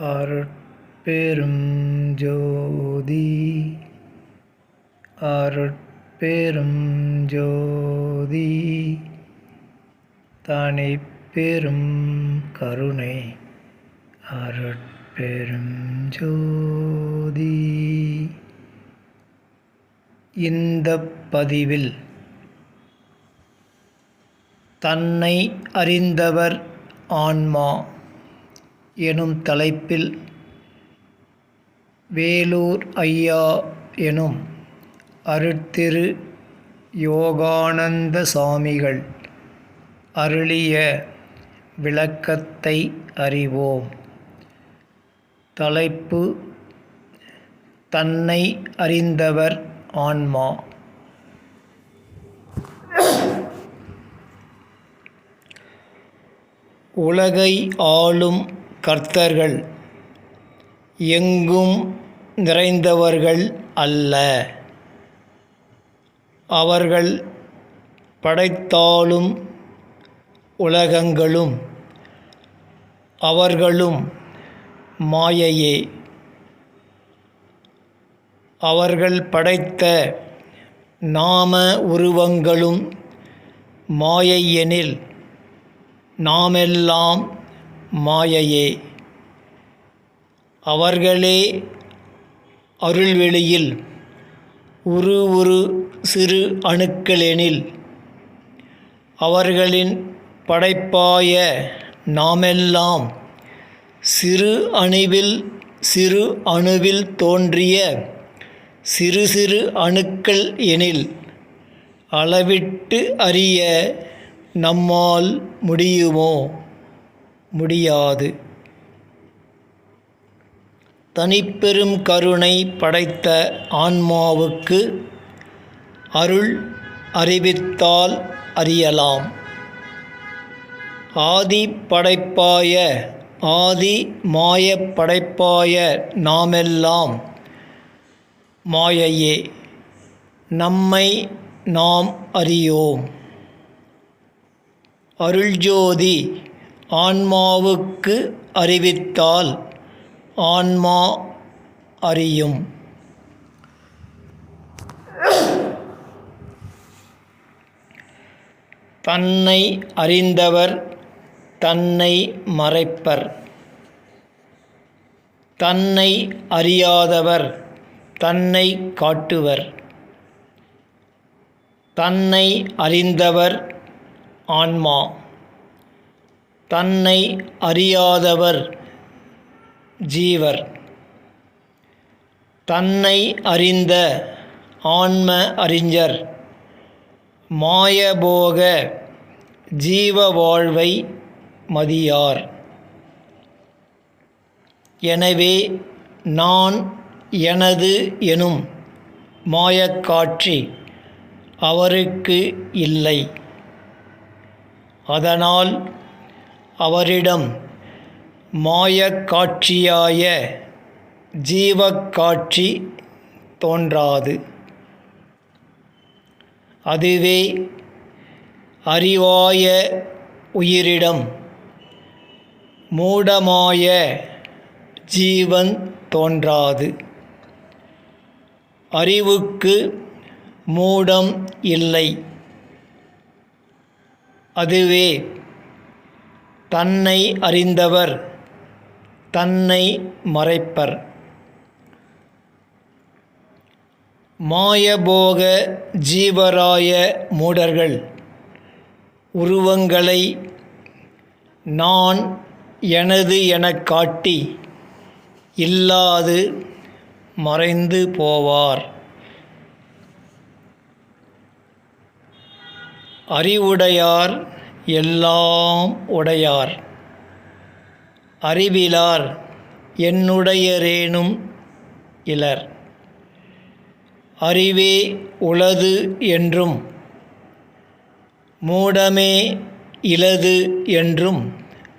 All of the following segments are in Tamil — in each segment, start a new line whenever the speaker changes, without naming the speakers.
அருட்பெரும் ஜோதி அருட்பெரும் ஜோதி தனிப்பெரும் கருணை. அருட்பெரும் ஜோதி இந்த பதிவில் தன்னை அறிந்தவர் ஆன்மா. எனும் தலைப்பில் வேலூர் ஐயா எனும் அருட்திரு யோகானந்த சாமிகள் அருளிய விளக்கத்தை அறிவோம். தலைப்பு தன்னை அறிந்தவர் ஆன்மா. உலகை ஆளும் கர்த்தர்கள் எங்கும் நிறைந்தவர்கள் அல்ல. அவர்கள் படைத்தாலும் உலகங்களும் அவர்களும் மாயையே. அவர்கள் படைத்த நாம உருவங்களும் மாயையெனில் நாமெல்லாம் மாயையே. அவர்களே அருள்வெளியில் உரு உரு சிறு அணுக்களெனில் அவர்களின் படைப்பாய நாமெல்லாம் சிறு அணுவில் சிறு அணுவில் தோன்றிய சிறு சிறு அணுக்கள் எனில் அளவிட்டு அறிய நம்மால் முடியுமோ? முடியாது. தனிப்பெரும் கருணை படைத்த ஆன்மாவுக்கு அருள் அறிவித்தால் அறியலாம். ஆதி படைப்பாய ஆதி மாய படைப்பாய நாமெல்லாம் மாயையே நம்மை நாம் அறியோம். அருள்ஜோதி ஆன்மாவுக்கு அறிவித்தால் ஆன்மா அறியும். தன்னை அறிந்தவர் தன்னை மறைப்பர். தன்னை அறியாதவர் தன்னை காட்டுவர். தன்னை அறிந்தவர் ஆன்மா. தன்னை அறியாதவர் ஜீவர். தன்னை அறிந்த ஆன்ம அறிஞர். மாயபோக ஜீவ வாழ்வை மதியார். எனவே நான் எனது எனும் மாயக்காட்சி அவருக்கு இல்லை. அதனால் அவரிடம் மாயக்காட்சியாய ஜீவக்காட்சி தோன்றாது. அதுவே அறிவாய உயிரிடம் மூடமாய ஜீவன் தோன்றாது. அறிவுக்கு மூடம் இல்லை. அதுவே தன்னை அறிந்தவர் தன்னை மறைப்பர். மாயபோக ஜீவராய மூடர்கள் உருவங்களை நான் எனது எனக் காட்டி இல்லாது மறைந்து போவார். அறிவுடையார் எல்லாம் உடையார். அறிவிலார் என்னுடையரேனும் இலர். அறிவே உளது என்றும் மூடமே இலது என்றும்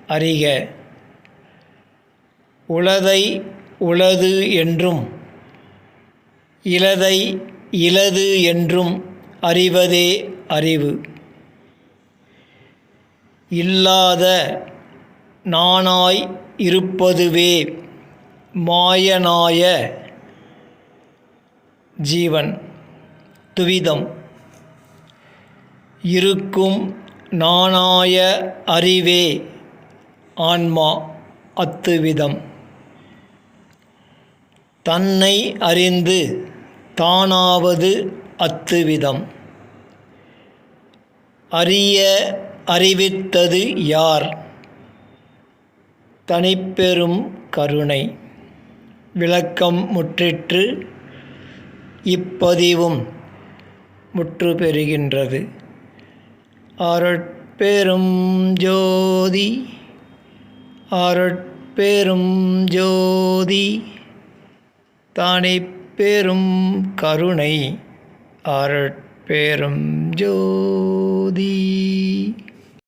அறிக. உளதை உளது என்றும் இலதை இலது என்றும் அறிவதே அறிவு. இல்லாத நானாய் இருப்பதுவே மாயனாய ஜீவன் துவிதம். இருக்கும் நாணாய அறிவே ஆன்மா அத்துவிதம். தன்னை அறிந்து தானாவது அத்துவிதம். அறிய அறிவித்தது யார்? தனிப்பெரும் கருணை. விளக்கம் முற்றிற்று இப்பதிவும் முற்று பெறுகின்றது. அருட்பெரும் ஜோதி அருட்பெரும் ஜோதி தானே பெரும் கருணை அருட்பெரும் ஜோதி